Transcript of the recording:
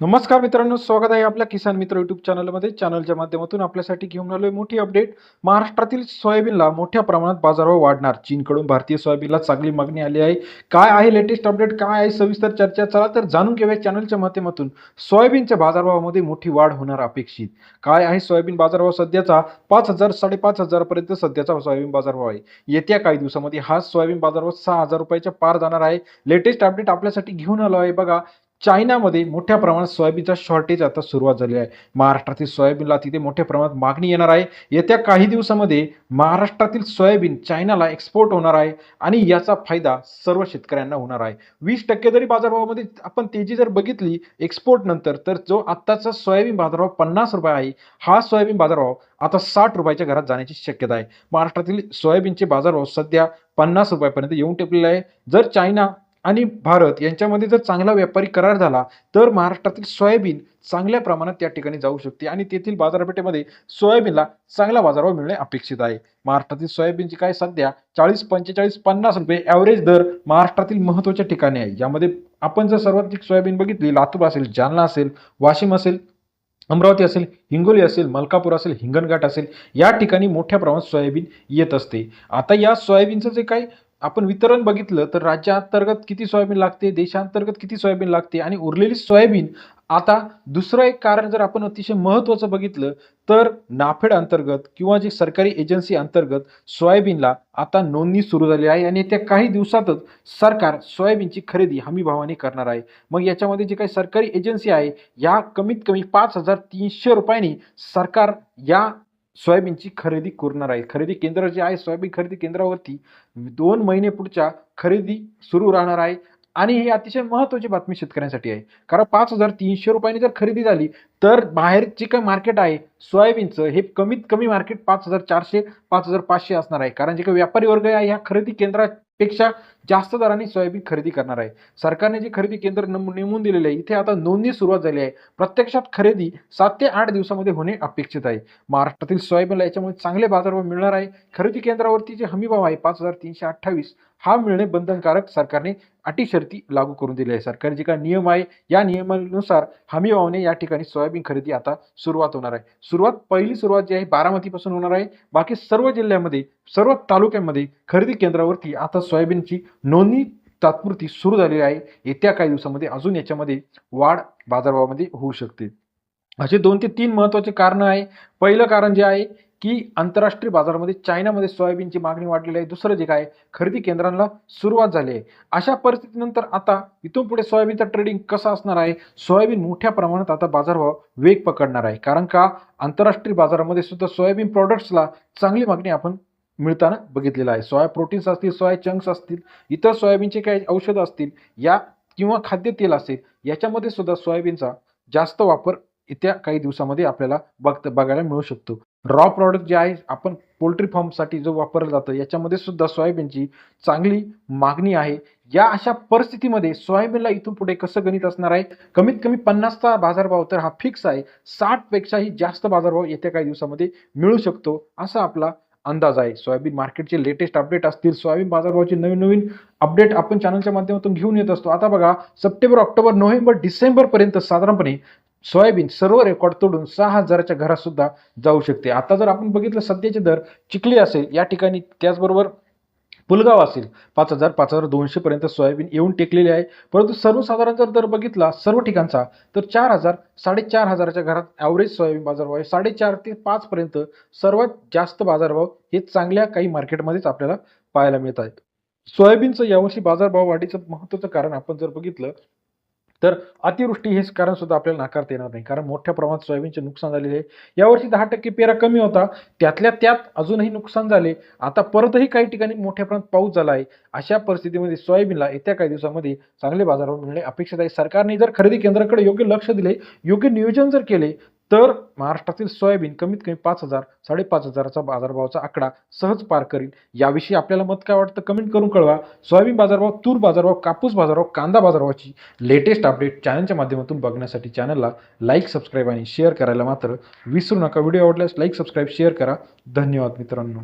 नमस्कार मित्रांनो स्वागत आहे आपल्या किसान मित्र युट्यूब चॅनलमध्ये. चॅनलच्या माध्यमातून आपल्यासाठी घेऊन आलोय मोठी अपडेट महाराष्ट्रातील सोयाबीनला मोठ्या प्रमाणात बाजारभाव वाढणार. चीनकडून भारतीय सोयाबीनला चांगली मागणी आली आहे. काय आहे लेटेस्ट अपडेट काय आहे सविस्तर चर्चा? चला तर जाणून घेऊया चॅनलच्या माध्यमातून. सोयाबीनच्या बाजारभावामध्ये मोठी वाढ होणार अपेक्षित. काय आहे सोयाबीन बाजारभाव सध्याचा? पाच हजार साडेपाच हजारपर्यंत सध्याचा सोयाबीन बाजारभाव आहे. येत्या काही दिवसामध्ये हा सोयाबीन बाजारभाव सहा हजार रुपयाच्या पार जाणार आहे. लेटेस्ट अपडेट आपल्यासाठी घेऊन आलो आहे. बघा चायनामध्ये मोठ्या प्रमाणात सोयाबीनचा शॉर्टेज आता सुरुवात झाली आहे. महाराष्ट्रातील सोयाबीनला तिथे मोठ्या प्रमाणात मागणी येणार आहे. येत्या काही दिवसामध्ये महाराष्ट्रातील सोयाबीन चायनाला एक्सपोर्ट होणार आहे आणि याचा फायदा सर्व शेतकऱ्यांना होणार आहे. वीस टक्के जरी बाजारभावामध्ये आपण तेजी जर बघितली एक्सपोर्ट नंतर तर जो आत्ताचा सोयाबीन बाजारभाव पन्नास रुपये आहे हा सोयाबीन बाजारभाव आता साठ रुपयाच्या घरात जाण्याची शक्यता आहे. महाराष्ट्रातील सोयाबीनचे बाजारभाव सध्या पन्नास रुपयापर्यंत येऊन टेपलेले आहे. जर चायना आणि भारत यांच्यामध्ये जर चांगला व्यापारी करार झाला तर महाराष्ट्रातील सोयाबीन चांगल्या प्रमाणात त्या ठिकाणी जाऊ शकते आणि तेथील बाजारपेठेमध्ये सोयाबीनला चांगला बाजारभाव मिळणे अपेक्षित आहे. महाराष्ट्रातील सोयाबीनची काय सध्या चाळीस पंचेचाळीस पन्नास रुपये ॲव्हरेज दर महाराष्ट्रातील महत्त्वाच्या ठिकाणी आहे. यामध्ये आपण जर सर्वाधिक सोयाबीन बघितली लातूर असेल जालना असेल वाशिम असेल अमरावती असेल हिंगोली असेल मलकापूर असेल हिंगणघाट असेल या ठिकाणी मोठ्या प्रमाणात सोयाबीन येत असते. आता या सोयाबीनचं जे काही आपण वितरण बघितलं तर राज्याअंतर्गत किती सोयाबीन लागते देशांतर्गत किती सोयाबीन लागते आणि उरलेली सोयाबीन आता दुसरं एक कारण जर आपण अतिशय महत्त्वाचं बघितलं तर नाफेड अंतर्गत किंवा जी सरकारी एजन्सी अंतर्गत सोयाबीनला आता नोंदणी सुरू झाली आहे आणि येत्या काही दिवसातच सरकार सोयाबीनची खरेदी हमी भावाने करणार आहे. मग याच्यामध्ये जी काही सरकारी एजन्सी आहे या कमीत कमी पाच हजार तीनशे रुपयांनी सरकार या सोयाबीनची खरेदी करणार आहे खरेदी केंद्र जे आहे सोयाबीन खरेदी केंद्रावरती दोन महिने पुढच्या खरेदी सुरू राहणार आहे. आणि ही अतिशय महत्त्वाची बातमी शेतकऱ्यांसाठी आहे. कारण पाच हजार तीनशे रुपयांनी जर खरेदी झाली तर बाहेर जे काही मार्केट आहे सोयाबीनचं हे कमीत कमी मार्केट पाच हजार चारशे पाच हजार पाचशे असणार आहे. कारण जे काही व्यापारी वर्ग आहे ह्या खरेदी केंद्रात पेक्षा जास्त दराने सोयाबीन खरेदी करणार आहे. सरकारने जे खरेदी केंद्र नेमून दिलेले आहे इथे आता नोंदणी सुरुवात झाली आहे. प्रत्यक्षात खरेदी सात ते आठ दिवसामध्ये होणे अपेक्षित आहे. महाराष्ट्रातील सोयाबीनला याच्यामुळे चांगले बाजारभाव मिळणार आहे. खरेदी केंद्रावरती जे हमी भाव आहे पाच हजार तीनशे अठ्ठावीस हा मिळणे बंधनकारक सरकारने अटी शर्ती लागू करून दिली आहे. सरकारी जे काय नियम आहे या नियमानुसार हमी भावाने या ठिकाणी सोयाबीन खरेदी आता सुरुवात होणार आहे. सुरुवात पहिली सुरुवात जी आहे बारामतीपासून होणार आहे. बाकी सर्व जिल्ह्यामध्ये सर्व तालुक्यांमध्ये खरेदी केंद्रावरती आता सोयाबीनची नोंदणी तात्पुरती सुरू झालेली आहे. येत्या काही दिवसामध्ये अजून याच्यामध्ये वाढ बाजारभावामध्ये होऊ शकते. असे दोन ते तीन महत्त्वाचे कारणं आहे. पहिलं कारण जे आहे की आंतरराष्ट्रीय बाजारामध्ये चायनामध्ये सोयाबीनची मागणी वाढलेली आहे. दुसरं जे काय खरेदी केंद्रांना सुरुवात झाली आहे. अशा परिस्थितीनंतर आता इथून पुढे सोयाबीनचा ट्रेडिंग कसा असणार आहे? सोयाबीन मोठ्या प्रमाणात आता बाजारभाव वेग पकडणार आहे. कारण का? आंतरराष्ट्रीय बाजारामध्ये सुद्धा सोयाबीन प्रॉडक्ट्सला चांगली मागणी आपण मिळताना बघितलेलं आहे. सोया प्रोटीन्स असतील सोया चंक्स असतील इतर सोयाबीनचे काही औषधं असतील या किंवा खाद्यतेल असेल याच्यामध्ये सुद्धा सोयाबीनचा जास्त वापर येत्या काही दिवसामध्ये आपल्याला बघता बघायला मिळू शकतो. रॉ प्रॉडक्ट जे आहे आपण पोल्ट्री फार्मसाठी जो वापरलं जातं याच्यामध्ये सुद्धा सोयाबीनची चांगली मागणी आहे. या अशा परिस्थितीमध्ये सोयाबीनला इथून पुढे कसं गणित असणार आहे? कमीत कमी पन्नासचा बाजारभाव तर हा फिक्स आहे. साठपेक्षाही जास्त बाजारभाव येत्या काही दिवसामध्ये मिळू शकतो असा आपला अंदाज आहे. सोयाबीन मार्केटचे लेटेस्ट अपडेट असतील. सोयाबीन बाजारभावाचे नवीन नवीन अपडेट आपण चॅनलच्या माध्यमातून घेऊन येत असतो. आता बघा सप्टेंबर ऑक्टोबर नोव्हेंबर डिसेंबरपर्यंत साधारणपणे सोयाबीन सर्व रेकॉर्ड तोडून सहा हजाराच्या घरासुद्धा जाऊ शकते. आता जर आपण बघितलं सध्याचे दर चिखली असेल या ठिकाणी त्याचबरोबर पुलगाव असेल पाच हजार पाच हजार दोनशेपर्यंत सोयाबीन येऊन टेकलेले आहे. परंतु सर्वसाधारण जर दर बघितला सर्व ठिकाणचा तर चार हजार साडेचार हजाराच्या घरात ॲव्हरेज सोयाबीन बाजारभाव आहे. साडेचार ते पाचपर्यंत सर्वात जास्त बाजारभाव हे चांगल्या काही मार्केटमध्येच आपल्याला पाहायला मिळत आहेत. सोयाबीनचं यावर्षी बाजारभाव वाढीचं महत्त्वाचं कारण आपण जर बघितलं तर अतिवृष्टी हेच कारण सुद्धा आपल्याला नाकारता येणार नाही. कारण मोठ्या प्रमाणात सोयाबीनचे नुकसान झालेले आहे. यावर्षी दहा टक्के पेरा कमी होता. त्यातल्या त्यात अजूनही नुकसान झाले. आता परतही काही ठिकाणी मोठ्या प्रमाणात पाऊस झाला आहे अशा परिस्थितीमध्ये सोयाबीनला येत्या काही दिवसामध्ये चांगले बाजारभाव मिळणे अपेक्षित आहे. सरकारने जर खरेदी केंद्राकडे योग्य लक्ष दिले योग्य नियोजन जर केले तर महाराष्ट्रातील सोयाबीन कमीत कमी पाच हजार साडेपाच हजाराचा बाजारभावाचा आकडा सहज पार करील याविषयी आपल्याला मत काय वाटतं कमेंट करून कळवा. सोयाबीन बाजारभाव तूर बाजारभाव कापूस बाजारभाव कांदा बाजारभावाची लेटेस्ट अपडेट चॅनलच्या माध्यमातून बघण्यासाठी चॅनलला लाईक सबस्क्राईब आणि शेअर करायला मात्र विसरू नका. व्हिडिओ आवडल्यास लाईक सबस्क्राईब शेअर करा. धन्यवाद मित्रांनो.